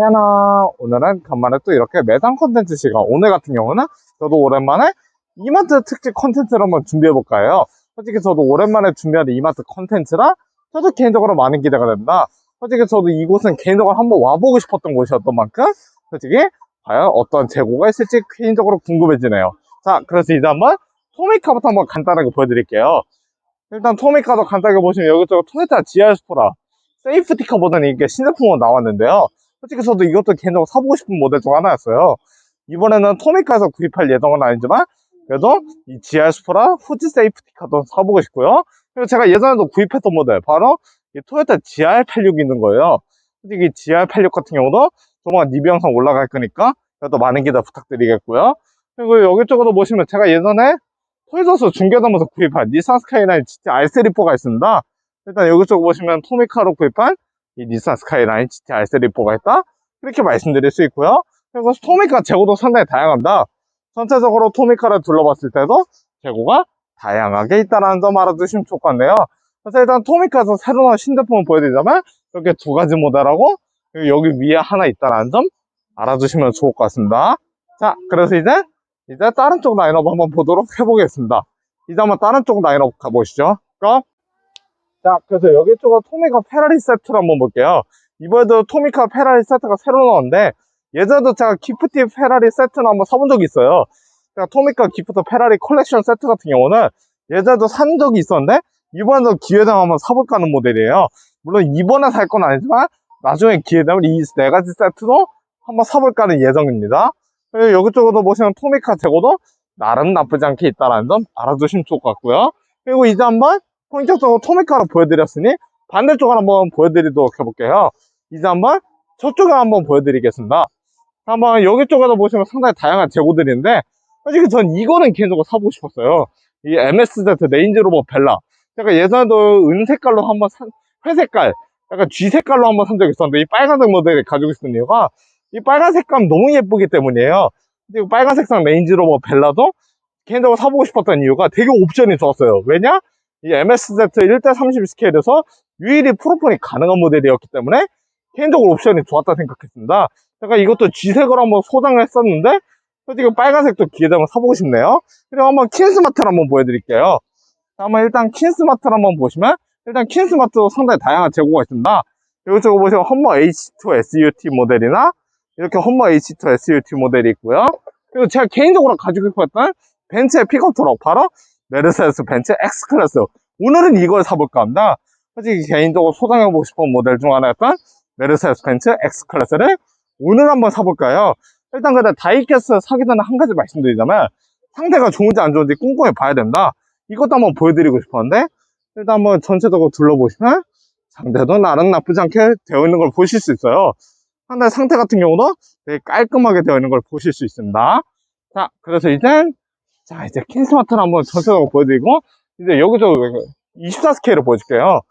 해나 오늘은 간만에 또 이렇게 매장 컨텐츠 시간. 오늘 같은 경우는 저도 오랜만에 이마트 특집 컨텐츠를 한번 준비해볼까요? 솔직히 저도 오랜만에 준비하는 이마트 컨텐츠라 저도 개인적으로 많은 기대가 됩니다. 솔직히 저도 이곳은 개인적으로 한번 와보고 싶었던 곳이었던 만큼 솔직히 과연 어떤 재고가 있을지 개인적으로 궁금해지네요. 자 그래서 이제 한번 토미카부터 한번 간단하게 보여드릴게요. 일단 토미카도 간단하게 보시면 여기저기 토요타 GR 스포라 세이프티카 버전이 이게 신제품으로 나왔는데요 솔직히 저도 이것도 개인적으로 사보고 싶은 모델 중 하나였어요. 이번에는 토미카에서 구입할 예정은 아니지만 그래도 이 GR 스포라 후지 세이프티카도 사보고 싶고요. 그리고 제가 예전에도 구입했던 모델 바로 이 토요타 GR86이 있는 거예요. 솔직히 GR86 같은 경우도 조만간 리뷰 영상 올라갈 거니까 그래도 많은 기대 부탁드리겠고요. 그리고 여기쪽으로 보시면 제가 예전에 토이저스 중계점에서 구입한 니산 스카이라인 GT R3-4가 있습니다. 일단 여기쪽 보시면 토미카로 구입한 이 니산 스카이라인 GT R3-4가 있다? 이렇게 말씀드릴 수 있고요. 그리고 토미카 재고도 상당히 다양합니다. 전체적으로 토미카를 둘러봤을 때도 재고가 다양하게 있다는 점 알아두시면 좋을 것 같네요. 그래서 일단 토미카에서 새로 나온 신제품을 보여드리자면 이렇게 두 가지 모델하고 여기 위에 하나 있다는 점 알아두시면 좋을 것 같습니다. 자 그래서 이제 이제 다른 쪽 라인업 한번 보도록 해보겠습니다. 이제 한번 다른 쪽 라인업 가보시죠. 그럼 자, 그래서 여기 쪽은 토미카 페라리 세트를 한번 볼게요. 이번에도 토미카 페라리 세트가 새로 나왔는데, 예전에도 제가 기프티 페라리 세트는 한번 사본 적이 있어요. 제가 토미카 기프트 페라리 컬렉션 세트 같은 경우는 예전에도 산 적이 있었는데, 이번에도 기회되면 한번 사볼까 하는 모델이에요. 물론 이번에 살 건 아니지만, 나중에 기회되면 이 네 가지 세트도 한번 사볼까 하는 예정입니다. 그리고 여기 쪽으로 보시면 토미카 재고도 나름 나쁘지 않게 있다는 점 알아두시면 좋을 것 같고요. 그리고 이제 한번 본격적으로 토미카로 보여드렸으니 반대쪽을 한번 보여드리도록 해볼게요. 이제 한번 저쪽을 한번 보여드리겠습니다. 한번 여기 쪽에서 보시면 상당히 다양한 재고들인데 솔직히 전 이거는 개인적으로 사보고 싶었어요. 이 MSZ 레인지 로버 벨라. 제가 예전에도 은색깔로 한번 산, 회색깔, 약간 G색깔로 한번 산 적이 있었는데 이 빨간색 모델을 가지고 있는 이유가 이 빨간 색감 너무 예쁘기 때문이에요. 그리고 빨간 색상 레인지 로버 벨라도 개인적으로 사보고 싶었던 이유가 되게 옵션이 좋았어요. 왜냐? 이 MSZ 1대30 스케일에서 유일히 프로폰이 가능한 모델이었기 때문에 개인적으로 옵션이 좋았다 생각했습니다. 제가 이것도 G색으로 한번 소장을 했었는데 솔직히 빨간색도 기회 되면 사보고 싶네요. 그리고 한번 킨스마트를 한번 보여드릴게요. 자, 한번 일단 킨스마트를 한번 보시면 일단 킨스마트도 상당히 다양한 재고가 있습니다. 이쪽에 보시면 험머 H2 SUT 모델이나 이렇게 험머 H2 SUT 모델이 있고요. 그리고 제가 개인적으로 가지고 싶었던 벤츠의 픽업 트럭 바로 메르세데스 벤츠 X클래스. 오늘은 이걸 사볼까 합니다. 솔직히 개인적으로 소장해보고 싶은 모델 중 하나였던 메르세데스 벤츠 X클래스를 오늘 한번 사볼까요? 일단 근데 다이캐스 사기 전에 한 가지 말씀드리자면 상태가 좋은지 안 좋은지 꼼꼼히 봐야 됩니다. 이것도 한번 보여드리고 싶었는데 일단 한번 전체적으로 둘러보시면 상태도 나름 나쁘지 않게 되어 있는 걸 보실 수 있어요. 상대 상태 같은 경우도 되게 깔끔하게 되어 있는 걸 보실 수 있습니다. 자 그래서 이제 자, 이제 킨스마트를 한번 전체적으로 보여드리고, 이제 여기저기 24 스케일을 보여줄게요.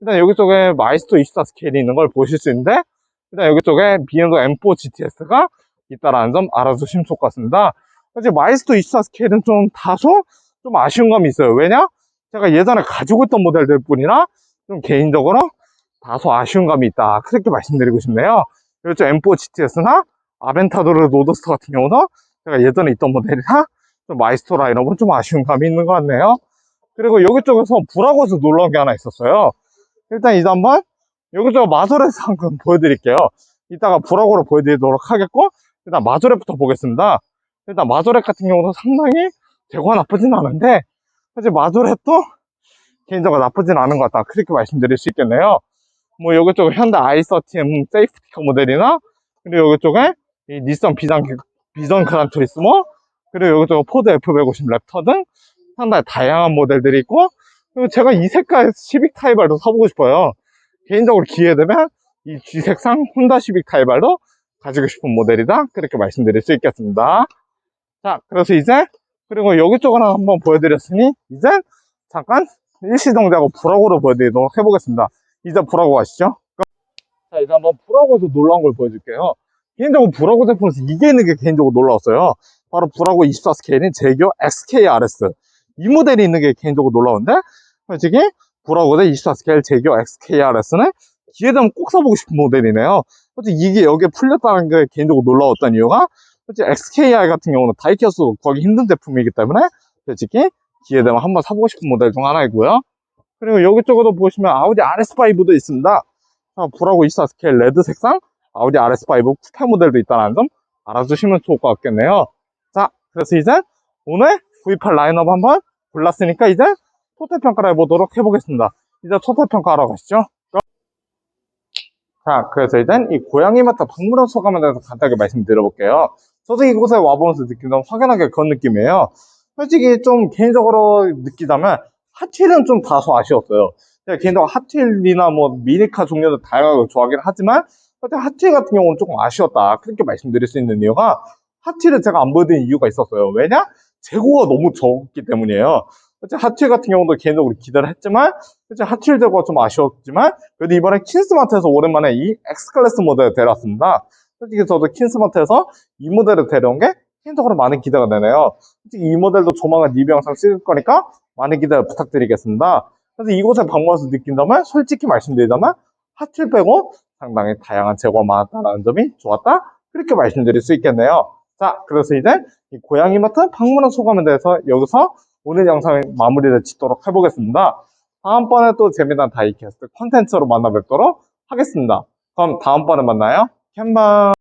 일단 여기 쪽에 마이스터 24 스케일이 있는 걸 보실 수 있는데, 일단 여기 쪽에 B&W M4 GTS가 있다라는 점 알아두시면 좋을 것 같습니다. 사실 마이스터 24 스케일은 좀 다소 좀 아쉬운 감이 있어요. 왜냐? 제가 예전에 가지고 있던 모델들 뿐이라 좀 개인적으로 다소 아쉬운 감이 있다. 그렇게 말씀드리고 싶네요. 그렇죠. M4 GTS나 아벤타도르 로드스터 같은 경우도 제가 예전에 있던 모델이라 좀 마이스터 라인업은 좀 아쉬운 감이 있는 것 같네요. 그리고 여기 쪽에서 불하고서 놀라운 게 하나 있었어요. 일단 이제 한번 여기 저 마소렛 한번 보여드릴게요. 이따가 불하고로 보여드리도록 하겠고 일단 마소렛부터 보겠습니다. 일단 마소렛 같은 경우도 상당히 재고가 나쁘진 않은데 사실 마소렛도 개인적으로 나쁘진 않은 것 같다. 그렇게 말씀드릴 수 있겠네요. 뭐 여기 쪽에 현대 i30M 세이프티카 모델이나 그리고 여기 쪽에 이 닛산 비전, 비전 그란 투리스모 그리고 여기도 포드 F150 랩터 등 상당히 다양한 모델들이 있고 그리고 제가 이 색깔 시빅 타이발도 사보고 싶어요. 개인적으로 기회 되면 이 G색상 혼다 시빅 타이발도 가지고 싶은 모델이다. 그렇게 말씀드릴 수 있겠습니다. 자 그래서 이제 그리고 여기 쪽을 한번 보여드렸으니 이제 잠깐 일시동작하고 브라고로 보여드리도록 해보겠습니다. 이제 브라고 가시죠. 자 이제 한번 브라고에서 놀라운 걸 보여줄게요. 개인적으로 브라고 제품에서 이게 있는 게 개인적으로 놀라웠어요 바로 브라고 24스케일인 제교 XKRS 이 모델이 있는 게 개인적으로 놀라운데 솔직히 브라고 대 24스케일 제교 XKRS는 기회 되면 꼭 사보고 싶은 모델이네요. 솔직히 이게 여기에 풀렸다는 게 개인적으로 놀라웠던 이유가 솔직히 XKI 같은 경우는 다이캐스도 구하기 힘든 제품이기 때문에 솔직히 기회 되면 한번 사보고 싶은 모델 중 하나이고요. 그리고 여기 쪽에도 보시면 아우디 RS5도 있습니다. 자, 불하고 24 스케일 레드 색상 아우디 RS5 쿠페 모델도 있다는 점 알아주시면 좋을 것 같겠네요. 자, 그래서 이제 오늘 V8 라인업 한번 골랐으니까 이제 토탈 평가를 해보도록 해보겠습니다. 이제 토탈 평가하러 가시죠. 자, 그래서 일단 이 고양이 마트 박물원 소감에 대해서 간단하게 말씀드려볼게요. 저도 이곳에 와보면서 느낀 건 확연하게 그런 느낌이에요. 솔직히 좀 개인적으로 느끼자면 핫휠은 좀 다소 아쉬웠어요. 제가 개인적으로 핫휠이나 뭐 미니카 종류도 다양하게 좋아하긴 하지만 솔직히 핫휠 같은 경우는 조금 아쉬웠다. 그렇게 말씀드릴 수 있는 이유가 핫휠을 제가 안 보여드린 이유가 있었어요. 왜냐? 재고가 너무 적기 때문이에요. 솔직히 핫휠 같은 경우도 개인적으로 기대를 했지만 솔직히 핫휠 재고가 좀 아쉬웠지만 그래도 이번에 킨스마트에서 오랜만에 이 X클래스 모델을 데려왔습니다. 솔직히 저도 킨스마트에서 이 모델을 데려온 게 개인적으로 많은 기대가 되네요. 솔직히 이 모델도 조만간 리뷰 영상 찍을 거니까 많은 기대 부탁드리겠습니다. 그래서 이곳에 방문해서 느낀 점은 솔직히 말씀드리자면 핫휠 빼고 상당히 다양한 재고가 많았다는 점이 좋았다? 그렇게 말씀드릴 수 있겠네요. 자, 그래서 이제 이 고양이 마트 방문한 소감에 대해서 여기서 오늘 영상의 마무리를 짓도록 해보겠습니다. 다음번에 또 재미난 다이캐스트 콘텐츠로 만나 뵙도록 하겠습니다. 그럼 다음번에 만나요. 캔바